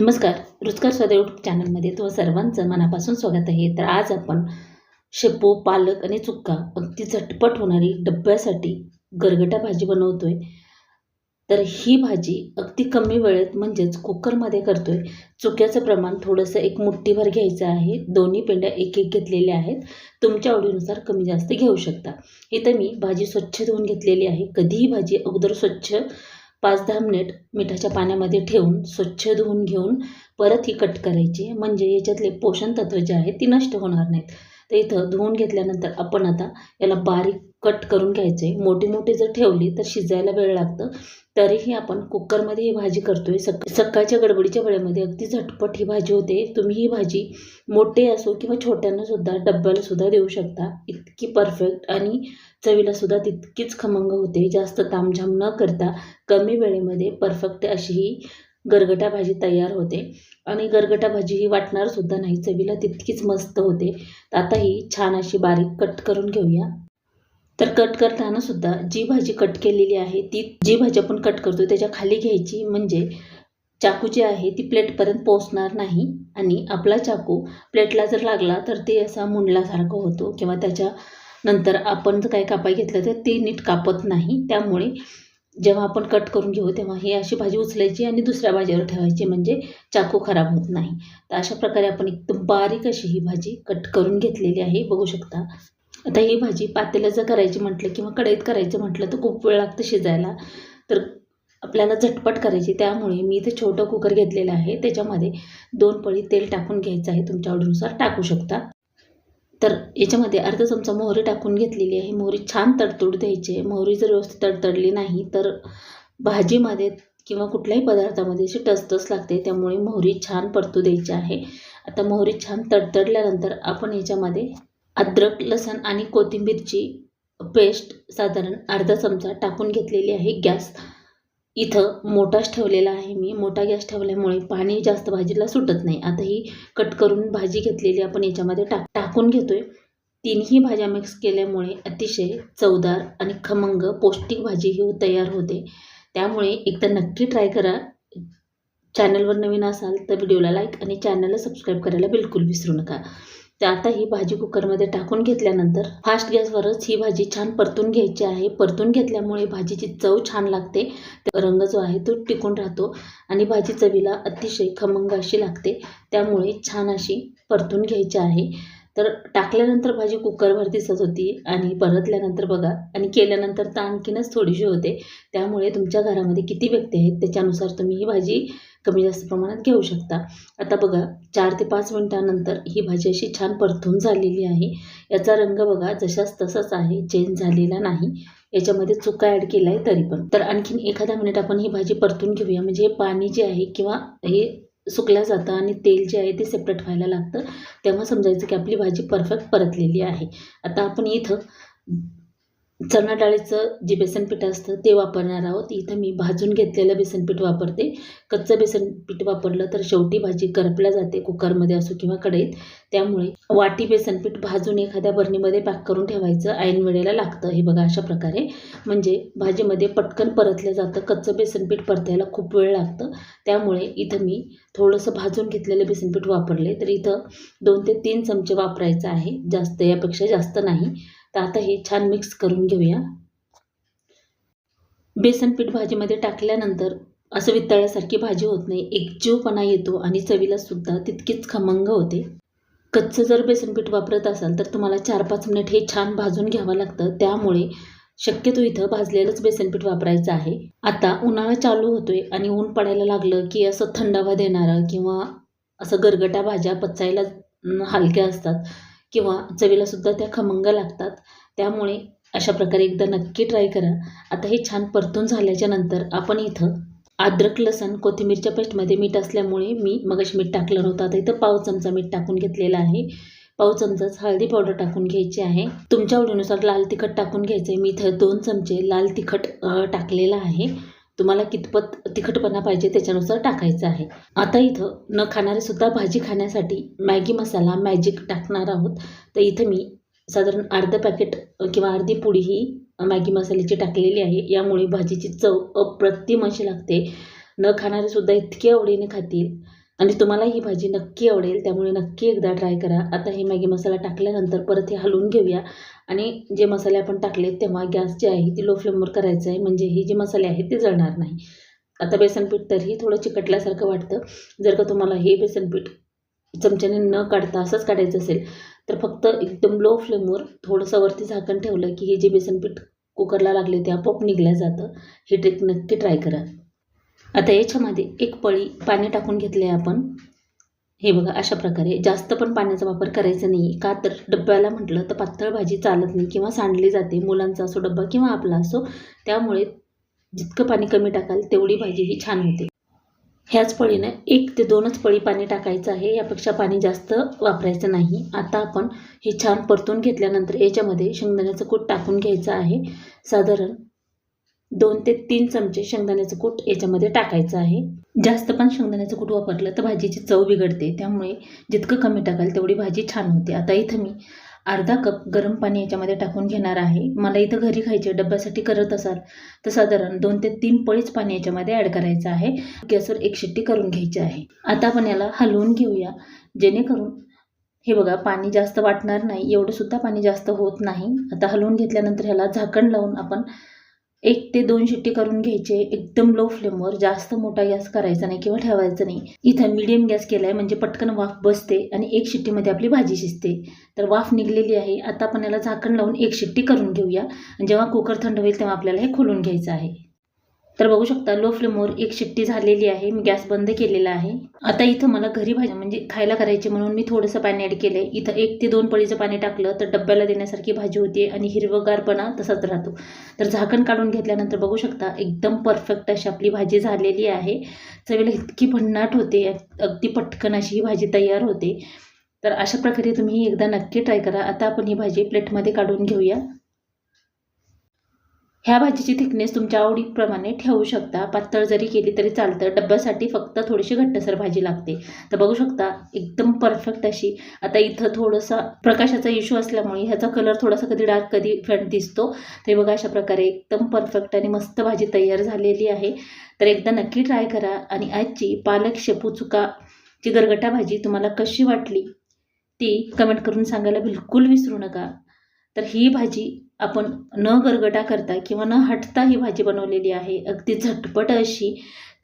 नमस्कार रुचकर स्वाद यूट्यूब चॅनलमध्ये तुम्हा सर्वांचं मनापासून स्वागत आहे. तर आज आपण शेपू पालक आणि चुक्का अगदी झटपट होणारी डब्यासाठी गरगटा भाजी बनवतोय. तर ही भाजी अगदी कमी वेळेत म्हणजेच कुकरमध्ये करतोय. चुक्याचं प्रमाण थोडंसं एक मुठ्ठीभर घ्यायचं आहे. दोन्ही पेंड्या एक एक घेतलेल्या आहेत. तुमच्या आवडीनुसार कमी जास्त घेऊ शकता. इथं मी भाजी स्वच्छ धुवून घेतलेली आहे. कधीही भाजी अगोदर स्वच्छ पाच दहा मिनिट मिठाच्या पाण्यामध्ये ठेवून स्वच्छ धुवून घेऊन परत ही कट करायची. म्हणजे याच्यातले पोषण तत्व जे आहेत ती नष्ट होणार नाहीत. तर इथं धुवून घेतल्यानंतर आपण आता याला बारीक कट करून घ्यायचे. आहे मोठी मोठी जर ठेवली तर शिजायला वेळ लागतं. तरीही आपण कुकरमध्ये ही भाजी करतोय. सक सकाळच्या गडबडीच्या वेळेमध्ये अगदी झटपट ही भाजी होते. तुम्ही ही भाजी मोठे असो किंवा छोट्यांना सुद्धा डब्याला सुद्धा देऊ शकता. इतकी परफेक्ट आणि चवीला सुद्धा तितकीच खमंग होते. जास्त तामझाम न करता कमी वेळेमध्ये परफेक्ट अशी ही गरगटा भाजी तयार होते. आणि गरगटा भाजी ही वाटणार सुद्धा नाही. चवीला तितकीच मस्त होते. आता ही छान अशी बारीक कट करून घेऊया. तर कट करताना सुद्धा जी भाजी कट केलेली आहे ती जी भाजी आपण कट करतो त्याच्याखाली घ्यायची म्हणजे चाकू जी आहे ती प्लेटपर्यंत पोचणार नाही. आणि आपला चाकू प्लेटला जर लागला तर ते असा मुंडल्यासारखं होतो किंवा त्याच्या नंतर आपण जर काही कापाय घेतलं तर ते नीट कापत नाही. त्यामुळे जेव्हा आपण कट करून घेऊ तेव्हा ही अशी भाजी उचलायची आणि दुसऱ्या भाजीवर ठेवायची म्हणजे चाकू खराब होत नाही. तर अशा प्रकारे आपण एकदम बारीक अशी ही भाजी कट करून घेतलेली आहे. बघू शकता आता ही भाजी पातेलं जर करायची म्हटलं किंवा कढईत करायचं म्हटलं तर खूप वेळ लागतं शिजायला. तर आपल्याला झटपट करायची. त्यामुळे मी इथे छोटं कुकर घेतलेलं आहे. त्याच्यामध्ये दोन पळी तेल टाकून घ्यायचं आहे. तुमच्या आवडीनुसार टाकू शकता. तर याच्यामध्ये अर्धा चमचा मोहरी टाकून घेतलेली आहे. मोहरी छान तडतोड द्यायची आहे. मोहरी जर व्यवस्थित तडतडली नाही तर भाजीमध्ये किंवा कुठल्याही पदार्थामध्ये अशी टसटस लागते. त्यामुळे मोहरी छान परतू द्यायची आहे. आता मोहरी छान तडतडल्यानंतर आपण याच्यामध्ये अद्रक लसण आणि कोथिंबीरची पेस्ट साधारण अर्धा चमचा टाकून घेतलेली आहे. गॅस इथं मोठाच ठेवलेला आहे मी. मोठा गॅस ठेवल्यामुळे पाणी जास्त भाजीला सुटत नाही. आता ही कट करून भाजी घेतलेली आपण याच्यामध्ये टाक टाकून घेतोय. तिन्ही भाज्या मिक्स केल्यामुळे अतिशय चवदार आणि खमंग पौष्टिक भाजी ही तयार होते. त्यामुळे एकदा नक्की ट्राय करा. चॅनलवर नवीन असाल तर व्हिडिओला लाईक आणि चॅनलला सबस्क्राईब करायला बिलकुल विसरू नका. आता ही भाजी कुकरमध्ये टाकून घेतल्यानंतर फास्ट गॅसवरच ही भाजी छान परतून घ्यायची आहे. परतून घेतल्यामुळे भाजीची चव छान लागते. रंग जो आहे तो टिकून राहतो आणि भाजी चवीला अतिशय खमंग अशी लागते. त्यामुळे छान अशी परतून घ्यायची आहे. तर टाकल्यानंतर भाजी कुकरवर दिसत होती आणि परतल्यानंतर बघा आणि केल्यानंतर तर आणखीनच थोडीशी होते. त्यामुळे तुमच्या घरामध्ये किती व्यक्ती आहेत त्याच्यानुसार तुम्ही ही भाजी कमी जास्त प्रमाणात घेऊ शकता. आता बघा चार ते पाच मिनटानंतर ही भाजी अशी छान परतून झालेली आहे. याचा रंग बघा जशाच तसाच आहे चेंज झालेला नाही. याच्यामध्ये चुका ॲड केला आहे तरी पण. तर आणखीन एखादा मिनिट आपण ही भाजी परतून घेऊया. म्हणजे हे पाणी जे आहे किंवा हे सुकलं जातं आणि तेल जे आहे ते सेपरेट व्हायला लागतं. तेव्हा समजायचं की आपली भाजी परफेक्ट परतलेली आहे. आता आपण इथं चणा डाळीचं जे बेसनपीठ असतं ते वापरणार आहोत. इथं मी भाजून घेतलेलं बेसनपीठ वापरते. कच्चं बेसनपीठ वापरलं तर शेवटी भाजी करपल्या जाते कुकरमध्ये असो किंवा कढईत. त्यामुळे वाटी बेसनपीठ भाजून एखाद्या बरणीमध्ये पॅक करून ठेवायचं. ऐन वेळेला लागतं. हे बघा अशा प्रकारे. म्हणजे भाजीमध्ये पटकन परतलं जातं. कच्चं बेसनपीठ परतायला खूप वेळ लागतं. त्यामुळे इथं मी थोडंसं भाजून घेतलेलं बेसनपीठ वापरले. तर इथं दोन ते तीन चमचे वापरायचं आहे. जास्त यापेक्षा जास्त नाही. तर आता हे छान मिक्स करून घेऊया. बेसन पीठ भाजीमध्ये टाकल्यानंतर असं वितळल्यासारखी भाजी होत नाही. एकजीवपणा येतो आणि चवीला सुद्धा तितकीच खमंग होते. कच्चं जर बेसन पीठ वापरत असाल तर तुम्हाला चार पाच मिनिट हे छान भाजून घ्यावं लागतं. त्यामुळे शक्यतो इथं भाजलेलंच बेसनपीठ वापरायचं आहे. आता उन्हाळा चालू होतोय आणि ऊन पडायला लागलं की असं थंडावा देणारं किंवा असं गरगटा भाज्या पचायला हलक्या असतात. किंवा चवीलासुद्धा त्या खमंग लागतात. त्यामुळे अशा प्रकारे एकदा नक्की ट्राय करा. आता हे छान परतून झाल्याच्यानंतर आपण इथं अद्रक लसण कोथिंबीरच्या पेस्टमध्ये मीठ असल्यामुळे मी मगाशी मीठ टाकलं नव्हतं. आता इथं पाव चमचा मीठ टाकून घेतलेला आहे. पाव चमचाच हळदी पावडर टाकून घ्यायची आहे. तुमच्या आवडीनुसार लाल तिखट टाकून घ्यायचं आहे मी इथं दोन चमचे लाल तिखट टाकलेलं आहे. तुम्हाला कितपत तिखटपणा पाहिजे त्याच्यानुसार टाकायचं आहे. आता इथं न खाणारे सुद्धा भाजी खाण्यासाठी मॅगी मसाला मॅजिक टाकणार आहोत. तर इथं मी साधारण अर्धं पॅकेट किंवा अर्धी पुडी ही मॅगी मसाल्याची टाकलेली आहे. यामुळे भाजीची चव अप्रतिम अशी लागते. न खाणारे सुद्धा इतके आवडीने खातील. आणि तुम्हाला ही भाजी नक्की आवडेल त्यामुळे नक्की एकदा ट्राय करा. आता हे मॅगी मसाला टाकल्यानंतर परत हे हलवून घेऊया. आणि जे मसाले आपण टाकले तेव्हा गॅस जे आहे ती लो फ्लेमवर करायचं आहे. म्हणजे हे जे मसाले आहेत ते जळणार नाही. आता बेसनपीठ तरीही थोडं चिकटल्यासारखं वाटतं. जर का तुम्हाला हे बेसनपीठ चमच्याने न काढता असंच काढायचं असेल तर फक्त एकदम लो फ्लेमवर थोडंसं वरती झाकण ठेवलं की हे जे बेसनपीठ कुकरला लागले ते आपोआप निघलं जातं. ही ट्रिक नक्की ट्राय करा. आता याच्यामध्ये एक पळी पाणी टाकून घेतले आहे आपण. हे बघा अशा प्रकारे. जास्त पण पाण्याचा वापर करायचा नाही का तर डब्याला म्हटलं तर पातळ भाजी चालत नाही किंवा सांडली जाते. मुलांचा असो डब्बा किंवा आपला असो त्यामुळे जितकं पाणी कमी टाकाल तेवढी भाजी ही छान होते. ह्याच पळीनं एक ते दोनच पळी पाणी टाकायचं आहे. यापेक्षा पाणी जास्त वापरायचं नाही. आता आपण हे छान परतून घेतल्यानंतर याच्यामध्ये शेंगदाण्याचं कूट टाकून घ्यायचं आहे. साधारण दोन ते तीन चमचे शेंगदाण्याचं कूट याच्यामध्ये टाकायचं आहे. जास्त पण शेंगदाण्याचं कूट वापरलं तर भाजीची चव बिघडते. त्यामुळे जितकं कमी टाकाल तेवढी भाजी छान होते. आता इथं मी अर्धा कप गरम पाणी याच्यामध्ये टाकून घेणार आहे. मला इथं घरी खायचे डब्यासाठी करत असाल तर साधारण दोन ते तीन पळीच पाणी याच्यामध्ये ॲड करायचं आहे. गॅसवर एक शिट्टी करून घ्यायची आहे. आता आपण याला हलवून घेऊया. जेणेकरून हे बघा पाणी जास्त वाटणार नाही. एवढं सुद्धा पाणी जास्त होत नाही. आता हलवून घेतल्यानंतर ह्याला झाकण लावून आपण एक ते दोन शिट्टी करून घ्यायचे एकदम लो फ्लेमवर जास्त मोठा गॅस करायचा नाही किंवा ठेवायचा नाही. इथं मीडियम गॅस केला आहे म्हणजे पटकन वाफ बसते आणि एक शिट्टीमध्ये आपली भाजी शिजते. तर वाफ निघलेली आहे. आता आपण याला झाकण लावून एक शिट्टी करून घेऊया. जेव्हा कुकर थंड होईल तेव्हा आपल्याला हे खोलून घ्यायचं आहे. तर बघू शकता लो फ्लेमवर एक शिट्टी झालेली आहे. मी गॅस बंद केलेला आहे. आता इथं मला घरी भाजी म्हणजे खायला करायची म्हणून मी थोडंसं पाणी ॲड केलं आहे इथं एक ते दोन पळीचं पाणी टाकलं तर डब्याला देण्यासारखी भाजी होती आणि हिरवगारपणा तसाच राहतो. तर झाकण काढून घेतल्यानंतर बघू शकता एकदम परफेक्ट अशी आपली भाजी झालेली आहे. चवीला इतकी भन्नाट होते अगदी पटकन अशी ही भाजी तयार होते. तर अशा प्रकारे तुम्ही एकदा नक्की ट्राय करा. आता आपण ही भाजी प्लेटमध्ये काढून घेऊया. ह्या भाजीची थिकनेस तुमच्या आवडीप्रमाणे ठेवू शकता. पातळ जरी केली तरी चालतं. डब्यासाठी फक्त थोडीशी घट्टसर भाजी लागते. तर बघू शकता एकदम परफेक्ट अशी. आता इथं थोडंसा प्रकाशाचा इश्यू असल्यामुळे ह्याचा कलर थोडासा कधी डार्क कधी फ्रंट दिसतो. ते बघा अशा प्रकारे एकदम परफेक्ट आणि मस्त भाजी तयार झालेली आहे. तर एकदा नक्की ट्राय करा. आणि आजची पालक शेपू चुकाची गरगटा भाजी तुम्हाला कशी वाटली ती कमेंट करून सांगायला बिलकुल विसरू नका. तर ही भाजी आपण न गरगटा करता किंवा न हटता ही भाजी बनवलेली आहे अगदी झटपट अशी.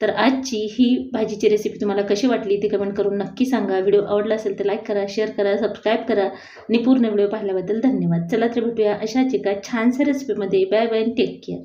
तर आजची ही भाजीची रेसिपी तुम्हाला कशी वाटली ती कमेंट करून नक्की सांगा. व्हिडिओ आवडला असेल तर लाईक करा शेअर करा सबस्क्राईब करा. आणि पूर्ण व्हिडिओ पाहिल्याबद्दल धन्यवाद. चला तर भेटूया अशाच एका छानशा रेसिपीमध्ये बाय बाय टेक केअर